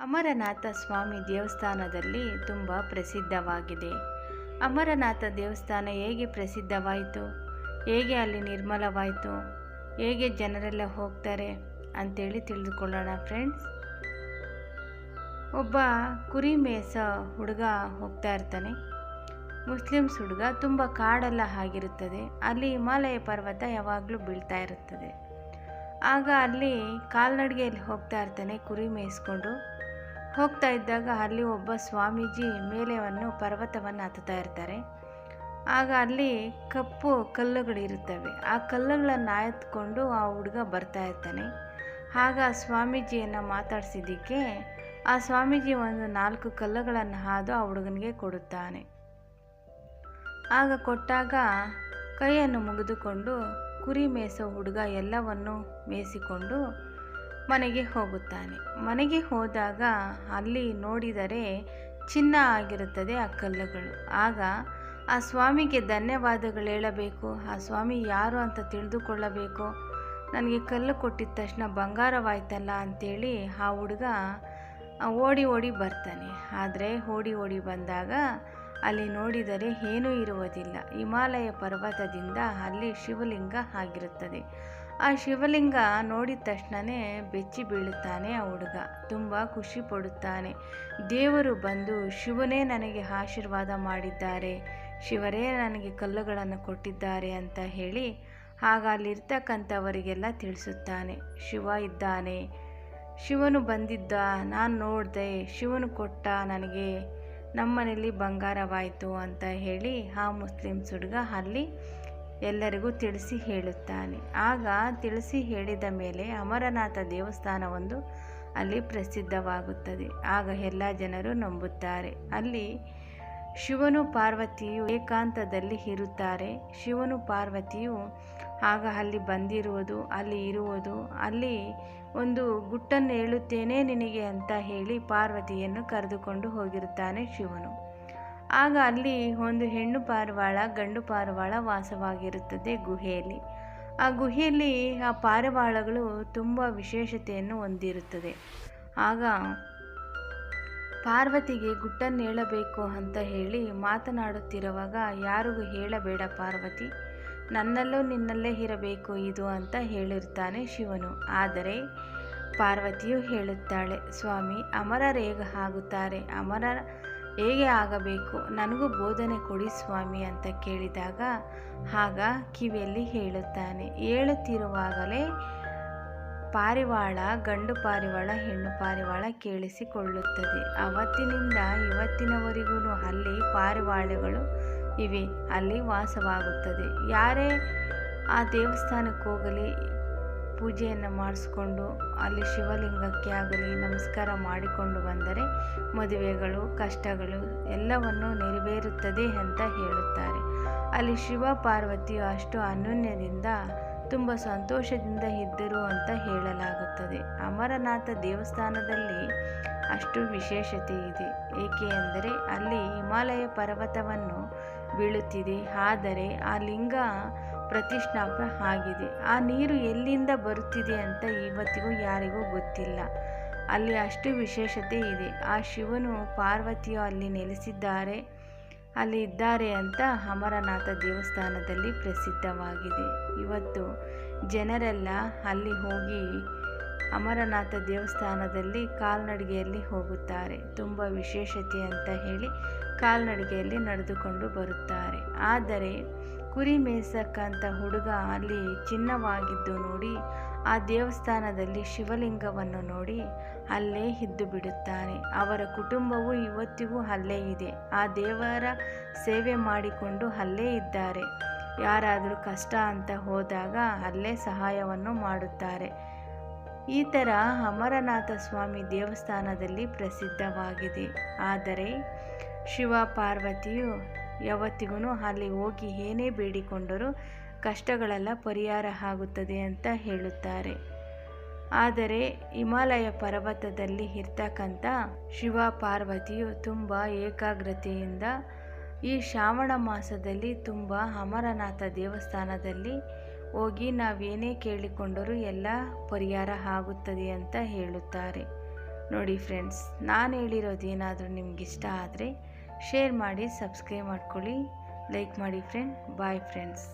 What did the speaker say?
ಅಮರನಾಥ ಸ್ವಾಮಿ ದೇವಸ್ಥಾನದಲ್ಲಿ ತುಂಬ ಪ್ರಸಿದ್ಧವಾಗಿದೆ. ಅಮರನಾಥ ದೇವಸ್ಥಾನ ಹೇಗೆ ಪ್ರಸಿದ್ಧವಾಯಿತು? ಹೇಗೆ ಅಲ್ಲಿ ನಿರ್ಮಲವಾಯಿತು? ಹೇಗೆ ಜನರೆಲ್ಲ ಹೋಗ್ತಾರೆ ಅಂತೇಳಿ ತಿಳಿದುಕೊಳ್ಳೋಣ ಫ್ರೆಂಡ್ಸ್. ಒಬ್ಬ ಕುರಿ ಮೇಸ ಹುಡುಗ ಹೋಗ್ತಾ ಇರ್ತಾನೆ. ಮುಸ್ಲಿಮ್ಸ್ ಹುಡುಗ ತುಂಬ ಕಾಡೆಲ್ಲ ಆಗಿರುತ್ತದೆ. ಅಲ್ಲಿ ಹಿಮಾಲಯ ಪರ್ವತ ಯಾವಾಗಲೂ ಬೀಳ್ತಾ ಇರುತ್ತದೆ. ಆಗ ಅಲ್ಲಿ ಕಾಲ್ನಡಿಗೆಯಲ್ಲಿ ಹೋಗ್ತಾ ಇರ್ತಾನೆ ಕುರಿ ಮೇಯಿಸ್ಕೊಂಡು. ಹೋಗ್ತಾ ಇದ್ದಾಗ ಅಲ್ಲಿ ಒಬ್ಬ ಸ್ವಾಮೀಜಿ ಮೇಲೆವನ್ನು ಪರ್ವತವನ್ನು ಹತ್ತುತ್ತಾ ಇರ್ತಾರೆ. ಆಗ ಅಲ್ಲಿ ಕಪ್ಪು ಕಲ್ಲುಗಳಿರುತ್ತವೆ. ಆ ಕಲ್ಲುಗಳನ್ನು ಎತ್ಕೊಂಡು ಆ ಹುಡುಗ ಬರ್ತಾ ಇರ್ತಾನೆ. ಆಗ ಸ್ವಾಮೀಜಿಯನ್ನು ಮಾತಾಡಿಸಿದ್ದಕ್ಕೆ ಆ ಸ್ವಾಮೀಜಿ ಒಂದು ನಾಲ್ಕು ಕಲ್ಲುಗಳನ್ನು ಹಾದು ಆ ಹುಡುಗನಿಗೆ ಕೊಡುತ್ತಾನೆ. ಆಗ ಕೊಟ್ಟಾಗ ಕೈಯನ್ನು ಮುಗಿದುಕೊಂಡು ಕುರಿ ಮೇಯಿಸೋ ಹುಡುಗ ಎಲ್ಲವನ್ನು ಮೇಯಿಸಿಕೊಂಡು ಮನೆಗೆ ಹೋಗುತ್ತಾನೆ. ಮನೆಗೆ ಹೋದಾಗ ಅಲ್ಲಿ ನೋಡಿದರೆ ಚಿನ್ನ ಆಗಿರುತ್ತದೆ ಆ ಕಲ್ಲುಗಳು ಆಗ ಆ ಸ್ವಾಮಿಗೆ ಧನ್ಯವಾದಗಳು ಹೇಳಬೇಕು. ಆ ಸ್ವಾಮಿ ಯಾರು ಅಂತ ತಿಳಿದುಕೊಳ್ಳಬೇಕು. ನನಗೆ ಕಲ್ಲು ಕೊಟ್ಟಿದ ತಕ್ಷಣ ಬಂಗಾರವಾಯ್ತಲ್ಲ ಅಂಥೇಳಿ ಆ ಹುಡುಗ ಓಡಿ ಓಡಿ ಬರ್ತಾನೆ. ಆದರೆ ಓಡಿ ಓಡಿ ಬಂದಾಗ ಅಲ್ಲಿ ನೋಡಿದರೆ ಏನೂ ಇರುವುದಿಲ್ಲ. ಹಿಮಾಲಯ ಪರ್ವತದಿಂದ ಅಲ್ಲಿ ಶಿವಲಿಂಗ ಆಗಿರುತ್ತದೆ. ಆ ಶಿವಲಿಂಗ ನೋಡಿದ ತಕ್ಷಣನೇ ಬೆಚ್ಚಿ ಬೀಳುತ್ತಾನೆ ಆ ಹುಡುಗ. ತುಂಬ ಖುಷಿ ಪಡುತ್ತಾನೆ. ದೇವರು ಬಂದು ಶಿವನೇ ನನಗೆ ಆಶೀರ್ವಾದ ಮಾಡಿದ್ದಾರೆ. ಶಿವರೇ ನನಗೆ ಕಲ್ಲುಗಳನ್ನು ಕೊಟ್ಟಿದ್ದಾರೆ ಅಂತ ಹೇಳಿ ಆಗ ಅಲ್ಲಿರ್ತಕ್ಕಂಥವರಿಗೆಲ್ಲ ತಿಳಿಸುತ್ತಾನೆ. ಶಿವ ಇದ್ದಾನೆ. ಶಿವನು ಬಂದಿದ್ದ, ನಾನು ನೋಡಿದೆ, ಶಿವನು ಕೊಟ್ಟ ನನಗೆ ನಮ್ಮನೇಲಿ ಬಂಗಾರವಾಯಿತು ಅಂತ ಹೇಳಿ ಆ ಮುಸ್ಲಿಮ್ಸ್ ಹುಡುಗ ಅಲ್ಲಿ ಎಲ್ಲರಿಗೂ ತಿಳಿಸಿ ಹೇಳುತ್ತಾನೆ. ಆಗ ತಿಳಿಸಿ ಹೇಳಿದ ಮೇಲೆ ಅಮರನಾಥ ದೇವಸ್ಥಾನ ಒಂದು ಅಲ್ಲಿ ಪ್ರಸಿದ್ಧವಾಗುತ್ತದೆ. ಆಗ ಎಲ್ಲ ಜನರು ನಂಬುತ್ತಾರೆ. ಅಲ್ಲಿ ಶಿವನು ಪಾರ್ವತಿಯು ಏಕಾಂತದಲ್ಲಿ ಇರುತ್ತಾರೆ. ಶಿವನು ಪಾರ್ವತಿಯು ಆಗ ಅಲ್ಲಿ ಬಂದಿರುವುದು, ಅಲ್ಲಿ ಇರುವುದು, ಅಲ್ಲಿ ಒಂದು ಗುಟ್ಟನ್ನು ಹೇಳುತ್ತೇನೆ ನಿನಗೆ ಅಂತ ಹೇಳಿ ಪಾರ್ವತಿಯನ್ನು ಕರೆದುಕೊಂಡು ಹೋಗಿರುತ್ತಾನೆ ಶಿವನು. ಆಗ ಅಲ್ಲಿ ಒಂದು ಹೆಣ್ಣು ಪಾರಿವಾಳ, ಗಂಡು ಪಾರಿವಾಳ ವಾಸವಾಗಿರುತ್ತದೆ ಗುಹೆಯಲ್ಲಿ. ಆ ಗುಹೆಯಲ್ಲಿ ಆ ಪಾರಿವಾಳಗಳು ತುಂಬ ವಿಶೇಷತೆಯನ್ನು ಹೊಂದಿರುತ್ತದೆ. ಆಗ ಪಾರ್ವತಿಗೆ ಗುಟ್ಟನ್ನು ಹೇಳಬೇಕು ಅಂತ ಹೇಳಿ ಮಾತನಾಡುತ್ತಿರುವಾಗ, ಯಾರಿಗೂ ಹೇಳಬೇಡ ಪಾರ್ವತಿ, ನನ್ನಲ್ಲೂ ನಿನ್ನಲ್ಲೇ ಇರಬೇಕು ಇದು ಅಂತ ಹೇಳಿರ್ತಾನೆ ಶಿವನು. ಆದರೆ ಪಾರ್ವತಿಯು ಹೇಳುತ್ತಾಳೆ, ಸ್ವಾಮಿ, ಅಮರರೇಗ ಆಗುತ್ತಾರೆ ಅಮರರ ಹೇಗೆ ಆಗಬೇಕು? ನನಗೂ ಬೋಧನೆ ಕೊಡಿ ಸ್ವಾಮಿ ಅಂತ ಕೇಳಿದಾಗ, ಆಗ ಕಿವಿಯಲ್ಲಿ ಹೇಳುತ್ತಾನೆ, ಹೇಳುತ್ತಿರುವಾಗಲೇ ಪಾರಿವಾಳ, ಗಂಡು ಪಾರಿವಾಳ, ಹೆಣ್ಣು ಪಾರಿವಾಳ ಕೇಳಿಸಿಕೊಳ್ಳುತ್ತದೆ. ಅವತ್ತಿನಿಂದ ಇವತ್ತಿನವರೆಗೂ ಅಲ್ಲಿ ಪಾರಿವಾಳಗಳು ಇವೆ, ಅಲ್ಲಿ ವಾಸವಾಗುತ್ತದೆ. ಯಾರೇ ಆ ದೇವಸ್ಥಾನಕ್ಕೆ ಹೋಗಲಿ ಪೂಜೆಯನ್ನು ಮಾಡಿಸ್ಕೊಂಡು ಅಲ್ಲಿ ಶಿವಲಿಂಗಕ್ಕೆ ಆಗಲಿ ನಮಸ್ಕಾರ ಮಾಡಿಕೊಂಡು ಬಂದರೆ ಮದುವೆಗಳು, ಕಷ್ಟಗಳು ಎಲ್ಲವನ್ನು ನೆರವೇರುತ್ತದೆ ಅಂತ ಹೇಳುತ್ತಾರೆ. ಅಲ್ಲಿ ಶಿವ ಪಾರ್ವತಿಯು ಅಷ್ಟು ಅನ್ಯೂನ್ಯದಿಂದ ತುಂಬ ಸಂತೋಷದಿಂದ ಇದ್ದರು ಅಂತ ಹೇಳಲಾಗುತ್ತದೆ. ಅಮರನಾಥ ದೇವಸ್ಥಾನದಲ್ಲಿ ಅಷ್ಟು ವಿಶೇಷತೆ ಇದೆ. ಏಕೆ ಅಂದರೆ, ಅಲ್ಲಿ ಹಿಮಾಲಯ ಪರ್ವತವನ್ನು ಬೀಳುತ್ತಿದೆ. ಆದರೆ ಆ ಲಿಂಗ ಪ್ರತಿಷ್ಠಾಪ ಆಗಿದೆ. ಆ ನೀರು ಎಲ್ಲಿಂದ ಬರುತ್ತಿದೆ ಅಂತ ಇವತ್ತಿಗೂ ಯಾರಿಗೂ ಗೊತ್ತಿಲ್ಲ. ಅಲ್ಲಿ ಅಷ್ಟು ವಿಶೇಷತೆ ಇದೆ. ಆ ಶಿವನು ಪಾರ್ವತಿಯು ಅಲ್ಲಿ ನೆಲೆಸಿದ್ದಾರೆ. ಅಲ್ಲಿ ಇದ್ದಾರೆ ಅಂತ ಅಮರನಾಥ ದೇವಸ್ಥಾನದಲ್ಲಿ ಪ್ರಸಿದ್ಧವಾಗಿದೆ. ಇವತ್ತು ಜನರೆಲ್ಲ ಅಲ್ಲಿ ಹೋಗಿ ಅಮರನಾಥ ದೇವಸ್ಥಾನದಲ್ಲಿ ಕಾಲ್ನಡಿಗೆಯಲ್ಲಿ ಹೋಗುತ್ತಾರೆ. ತುಂಬ ವಿಶೇಷತೆ ಅಂತ ಹೇಳಿ ಕಾಲ್ನಡಿಗೆಯಲ್ಲಿ ನಡೆದುಕೊಂಡು ಬರುತ್ತಾರೆ. ಆದರೆ ಕುರಿ ಮೇಯ್ಸಕ್ಕಂಥ ಹುಡುಗ ಅಲ್ಲಿ ಚಿನ್ನವಾಗಿದ್ದು ನೋಡಿ, ಆ ದೇವಸ್ಥಾನದಲ್ಲಿ ಶಿವಲಿಂಗವನ್ನು ನೋಡಿ ಅಲ್ಲೇ ಇದ್ದು ಬಿಡುತ್ತಾನೆ. ಅವರ ಕುಟುಂಬವು ಇವತ್ತಿಗೂ ಅಲ್ಲೇ ಇದೆ. ಆ ದೇವರ ಸೇವೆ ಮಾಡಿಕೊಂಡು ಅಲ್ಲೇ ಇದ್ದಾರೆ. ಯಾರಾದರೂ ಕಷ್ಟ ಅಂತ ಹೋದಾಗ ಅಲ್ಲೇ ಸಹಾಯವನ್ನು ಮಾಡುತ್ತಾರೆ. ಈ ಥರ ಅಮರನಾಥ ಸ್ವಾಮಿ ದೇವಸ್ಥಾನದಲ್ಲಿ ಪ್ರಸಿದ್ಧವಾಗಿದೆ. ಆದರೆ ಶಿವ ಪಾರ್ವತಿಯು ಯಾವತ್ತಿಗೂ ಅಲ್ಲಿ ಹೋಗಿ ಏನೇ ಬೇಡಿಕೊಂಡರೂ ಕಷ್ಟಗಳೆಲ್ಲ ಪರಿಹಾರ ಆಗುತ್ತದೆ ಅಂತ ಹೇಳುತ್ತಾರೆ. ಆದರೆ ಹಿಮಾಲಯ ಪರ್ವತದಲ್ಲಿ ಇರ್ತಕ್ಕಂಥ ಶಿವ ಪಾರ್ವತಿಯು ತುಂಬ ಏಕಾಗ್ರತೆಯಿಂದ ಈ ಶ್ರಾವಣ ಮಾಸದಲ್ಲಿ ತುಂಬ ಅಮರನಾಥ ದೇವಸ್ಥಾನದಲ್ಲಿ ಹೋಗಿ ನಾವೇನೇ ಕೇಳಿಕೊಂಡರೂ ಎಲ್ಲ ಪರಿಹಾರ ಆಗುತ್ತದೆ ಅಂತ ಹೇಳುತ್ತಾರೆ. ನೋಡಿ ಫ್ರೆಂಡ್ಸ್ ನಾನು ಹೇಳಿರೋದು ಏನಾದರೂ ನಿಮ್ಗೆ ಇಷ್ಟ ಆದರೆ ಶೇರ್ ಮಾಡಿ ಸಬ್ಸ್ಕ್ರೈಬ್ ಮಾಡ್ಕೊಳ್ಳಿ. ಲೈಕ್ ಮಾಡಿ ಫ್ರೆಂಡ್ ಬಾಯ್ ಫ್ರೆಂಡ್ಸ್